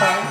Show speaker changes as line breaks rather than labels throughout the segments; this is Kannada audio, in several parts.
Bye.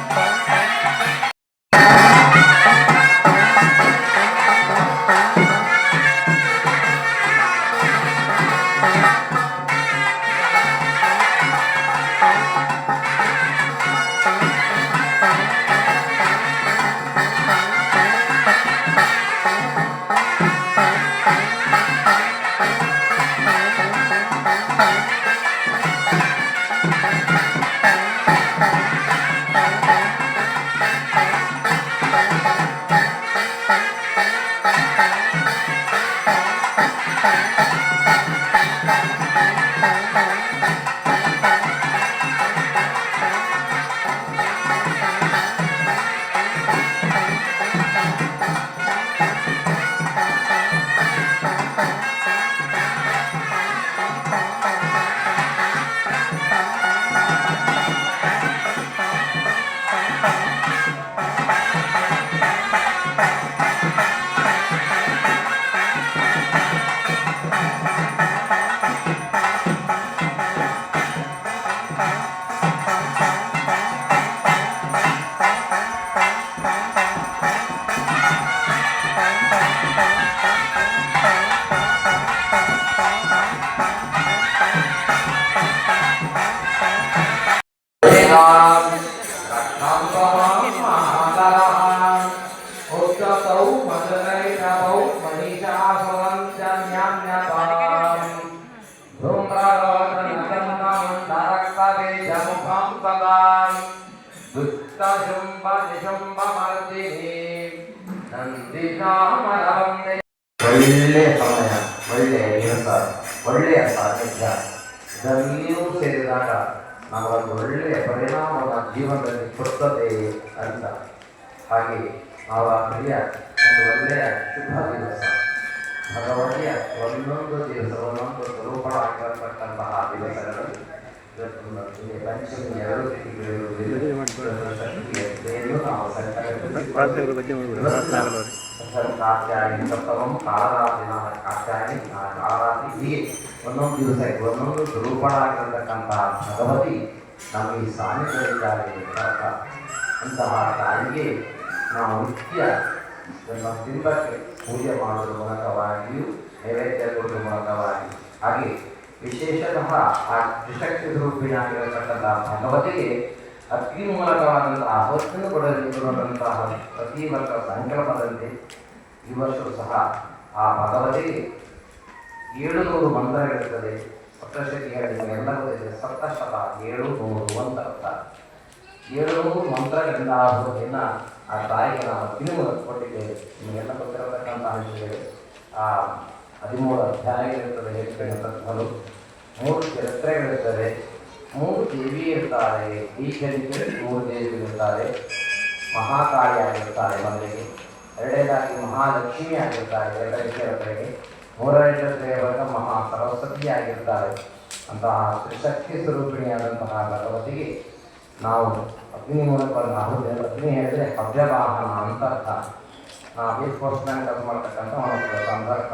Bye.
ಒಳ್ಳೆಯ ಸಮಯ ಒಳ್ಳೆಯ ಕೆಲಸ ಒಳ್ಳೆಯ ಸಾನ್ನಿಧ್ಯ ಇದೆಲ್ಲವೂ ಸೇರಿದಾಗ ನಾವೊಂದು ಒಳ್ಳೆಯ ಪರಿಣಾಮದ ಜೀವನದಲ್ಲಿ ಕೊಡ್ತದೆ ಅಂತ. ಹಾಗೆ ನಾವು ಆ ಪ್ರಿಯ ಒಂದು ಒಳ್ಳೆಯ ಶುಭ ದಿವಸ ಭಗವತಿಯ ಒಂದೊಂದು ದಿವಸ ಒಂದೊಂದು ಸ್ವರೂಪಣ ಆಗಿರತಕ್ಕಂತಹ ದಿವಸಗಳಲ್ಲಿ ಪಂಚಮಿ ಎರಡು ತಿಂಗಳು. ನಾವು ಸಂಕಲ್ಪ ಕಾತ್ಯಾಯನಿ ಸಪ್ತಮಂ ಕಾಳರಾತ್ರಿ ಕಾತ್ಯಾಯನಿ ಕಾಳರಾತ್ರಿ ಹೀಗೆ ಒಂದೊಂದು ದಿವಸಕ್ಕೆ ಒಂದೊಂದು ಸ್ವರೂಪಳಾಗಿರತಕ್ಕಂತಹ ಭಗವತಿ ನಮಗೆ ಅಂತ ಅಂತಹ ತಾಯಿಗೆ ನಾವು ನಿತ್ಯ ನಮ್ಮ ಬಿಂಬಕ್ಕೆ ಪೂಜೆ ಮಾಡುವುದರ ಮೂಲಕವಾಗಿಯೂ ನೈವೇದ್ಯ ಕೊಡುವ ಮೂಲಕವಾಗಿ ಹಾಗೆ ವಿಶೇಷತಃ ಆ ತ್ರಿಶಕ್ತಿ ಸ್ವರೂಪಿಣಿಯಾಗಿರತಕ್ಕಂತಹ ಭಗವತಿಗೆ ಅಗ್ನಿ ಮೂಲಕವಾದಂತಹ ಆಹ್ವಾನ ಕೊಡಲಿರುವಂತಹ ಪ್ರತಿ ವರ್ಷ ಸಂಕಲ್ಪದಂತೆ ಈ ವರ್ಷವೂ ಸಹ ಆ ಭಗವತಿಗೆ ಏಳು ನೂರು ಮಂತ್ರಗಳಿರ್ತದೆ ನಿಮಗೆಲ್ಲವೂ ಇದೆ ಸಪ್ತಶತ, ಏಳು ನೂರು ಅಂತ ಅರ್ಥ. ಏಳು ನೂರು ಮಂತ್ರಗಳಿಂದ ಆಹುತಿಯನ್ನು ಆ ತಾಯಿಗೆ ನಾವು ಮೂಲಕ ಕೊಟ್ಟಿದ್ದೇವೆ. ನಿಮಗೆಲ್ಲ ಗೊತ್ತಿರತಕ್ಕಂತಹ ವಿಷಯಗಳು. ಆ ಹದಿಮೂರು ಅಧ್ಯಾಯಗಳಿರ್ತದೆ ಹೆಚ್ಚು ಮೂರು ಚರಿತ್ರೆಗಳಿರ್ತದೆ ಮೂರು ದೇವಿ ಇರ್ತಾರೆ. ಈಶ್ವರಿಗೆ ಮೂರು ದೇವಿ ಮಹಾಕಾಳಿ ಆಗಿರ್ತಾರೆ ಮೊದಲಿಗೆ. ಎರಡನೇದಾಗಿ ಮಹಾಲಕ್ಷ್ಮಿ ಆಗಿರ್ತಾರೆ ಎರಡನೇ ಚರಿತ್ರೆಗೆ ಮೂರನೇ ಚರಿತ್ರೆಯ ಮಹಾ ಸರಸ್ವತಿ ಆಗಿರ್ತಾರೆ. ಅಂತಹ ತ್ರಿಶಕ್ತಿ ಸ್ವರೂಪಿಣಿಯಾದಂತಹ ಭಗವತಿಗೆ ನಾವು ಅಗ್ನಿ ಮೂಲಕ ನಾವು ಅಗ್ನಿ ಹೇಳಿದ್ರೆ ಹವ್ಯವಾಹನ ಅಂತ ಅರ್ಥ. ನಾವು ವೇದಕೋಸ್ಕರ ಕೆಲಸ ಮಾಡ್ತಕ್ಕಂಥ ಒಂದು ಸಂದರ್ಭ.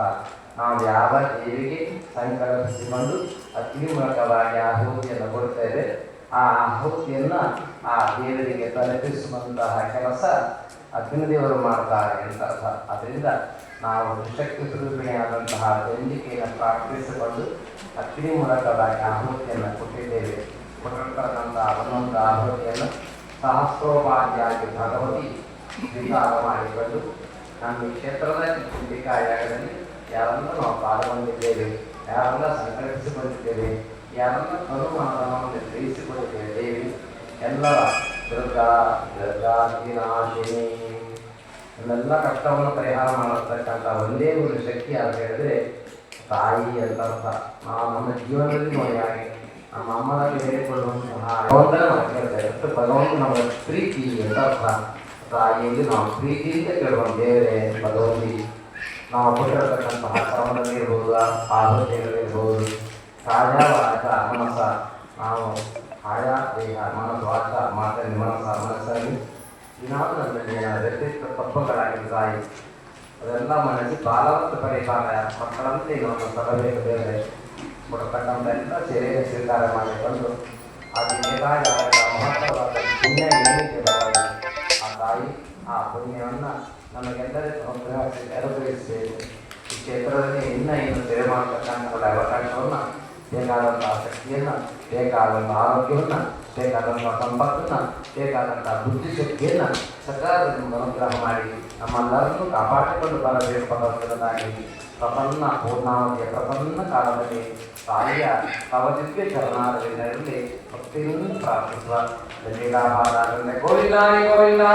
ನಾವು ಯಾವ ದೇವಿಗೆ ಸಂಕಲ್ಪಿಸಿಕೊಂಡು ಅಗ್ನಿ ಮೂಲಕವಾಗಿ ಆಹುತಿಯನ್ನು ಕೊಡ್ತೇವೆ ಆ ಆಹುತಿಯನ್ನು ಆ ದೇವರಿಗೆ ತಲುಪಿಸುವಂತಹ ಕೆಲಸ ಅಗ್ನಿದೇವರು ಮಾಡ್ತಾರೆ ಅಂತ ಅರ್ಥ. ಅದರಿಂದ ನಾವು ಶಕ್ತಿ ಸ್ವರೂಪಿಣಿಯಾದಂತಹ ದಂಜಿಕೆಯನ್ನು ಪ್ರಾರ್ಥಿಸಿಕೊಂಡು ಅಗ್ನಿ ಮೂಲಕವಾಗಿ ಆಹುತಿಯನ್ನು ಕೊಟ್ಟಿದ್ದೇವೆ. ಕೊಟ್ಟಿರ್ತಕ್ಕಂತಹ ಒಂದೊಂದು ಆಹುತಿಯನ್ನು ಸಹಸ್ರೋಪಾದಿಯಾಗಿ ಭಗವತಿ ಸ್ವೀಕಾರ ಮಾಡಿಕೊಂಡು ನಮ್ಮ ಕ್ಷೇತ್ರದ ಚಂಡಿಕಾಯಾಗದಲ್ಲಿ ಯಾರನ್ನು ನಾವು ಪಾಲ್ಗೊಂಡಿದ್ದೇವೆ, ಯಾರನ್ನ ಸಂಘಟಿಸಿಕೊಂಡಿದ್ದೇವೆ ಯಾರನ್ನ ಅನುಮಾನವನ್ನು ಗ್ರಹಿಸಿಕೊಂಡಿದ್ದೇವೆ ಎಲ್ಲ ಎಲ್ಲರ ದುರ್ಗಾ ದಿನಾಶಿನಿ ಎಲ್ಲ ಕಷ್ಟವನ್ನು ಪರಿಹಾರ ಮಾಡತಕ್ಕಂಥ ಒಂದೇ ಒಂದು ಶಕ್ತಿ ಅಂತ ಹೇಳಿದ್ರೆ ತಾಯಿ ಅಂತ ಅರ್ಥ. ನಾವು ನಮ್ಮ ಜೀವನದಲ್ಲಿ ನೋಡಿ ಹಾಗೆ ನಮ್ಮ ಅಮ್ಮನಲ್ಲಿ ಹೇಳಿಕೊಳ್ಳುವಂತಹ ಭಗವಂತ ನಮ್ಮ ಪ್ರೀತಿ ಅಂತ ಅರ್ಥ. ತಾಯಿಯಲ್ಲಿ ನಾವು ಪ್ರೀತಿಯಿಂದ ದೇವರೇ ಭಗವಂತಿ ನಾವು ಕೊಟ್ಟಿರತಕ್ಕಂತಹ ಶ್ರಮದಲ್ಲಿರ್ಬೋದು ಆಲೋಚನೆಗಳಿರ್ಬೋದು ವಾಚ ಮನಸ್ಸ ನಾವು ಆಯಾ ದೇಹ, ಮನಸ್ಸು ವಾಚ ಮಾತಲ್ಲಿ ಮನಸ್ಸ, ಮನಸ್ಸಲ್ಲಿ ಏನಾದರೂ ನಮ್ಮಲ್ಲಿ ವ್ಯಕ್ತಿತ್ವ ತಾಯಿ, ಅದೆಲ್ಲ ಮನಸ್ಸಿ ಬಾಲವತ್ತು ಪರಿಹಾರ ಮಕ್ಕಳಂತೆ ಇನ್ನೊಂದು ತರಬೇಕು ಬೇರೆ ಕೊಡತಕ್ಕಂಥ ಎಲ್ಲ ಸೇವೆಯನ್ನು ಸ್ವೀಕಾರ ಮಾಡಿಕೊಂಡು ಅದು ಬೇಕಾದ ಆ ಪುಣ್ಯವನ್ನು ನಮಗೆಲ್ಲರೂ ಅನುಗ್ರಹಿಸಬೇಕು ಈ ಕ್ಷೇತ್ರದಲ್ಲಿ ಇನ್ನೂ ಇನ್ನು ಸೇವೆ ಮಾಡತಕ್ಕಂಥ ಅವಕಾಶವನ್ನು, ಬೇಕಾದಂಥ ಶಕ್ತಿಯನ್ನು ಬೇಕಾದಂಥ ಆರೋಗ್ಯವನ್ನು, ಬೇಕಾದಂಥ ಸಂಪತ್ತನ್ನು, ಬೇಕಾದಂಥ ಬುದ್ಧಿಶಕ್ತಿಯನ್ನು ಸಕಾಲದಲ್ಲಿ ಅನುಗ್ರಹ ಮಾಡಿ ನಮ್ಮೆಲ್ಲರನ್ನು ಕಾಪಾಡಿಕೊಂಡು ಬರಬೇಕು ಭಗವಂತನಾಗಿ ಪ್ರಪನ್ನ ಪೂರ್ಣಾವಧಿಯ ಪ್ರಪನ್ನ ಕಾಲದಲ್ಲಿ ತಾಯಿಯ ತವದಿವ್ಯ ಚರಣಾರವಿಂದರಲ್ಲಿ ಭಕ್ತಿಯನ್ನು ಪ್ರಾರ್ಥಿಸುವ ಲೀಲಾಭಾರ ಗೋವಿಂದ ಗೋವಿಂದ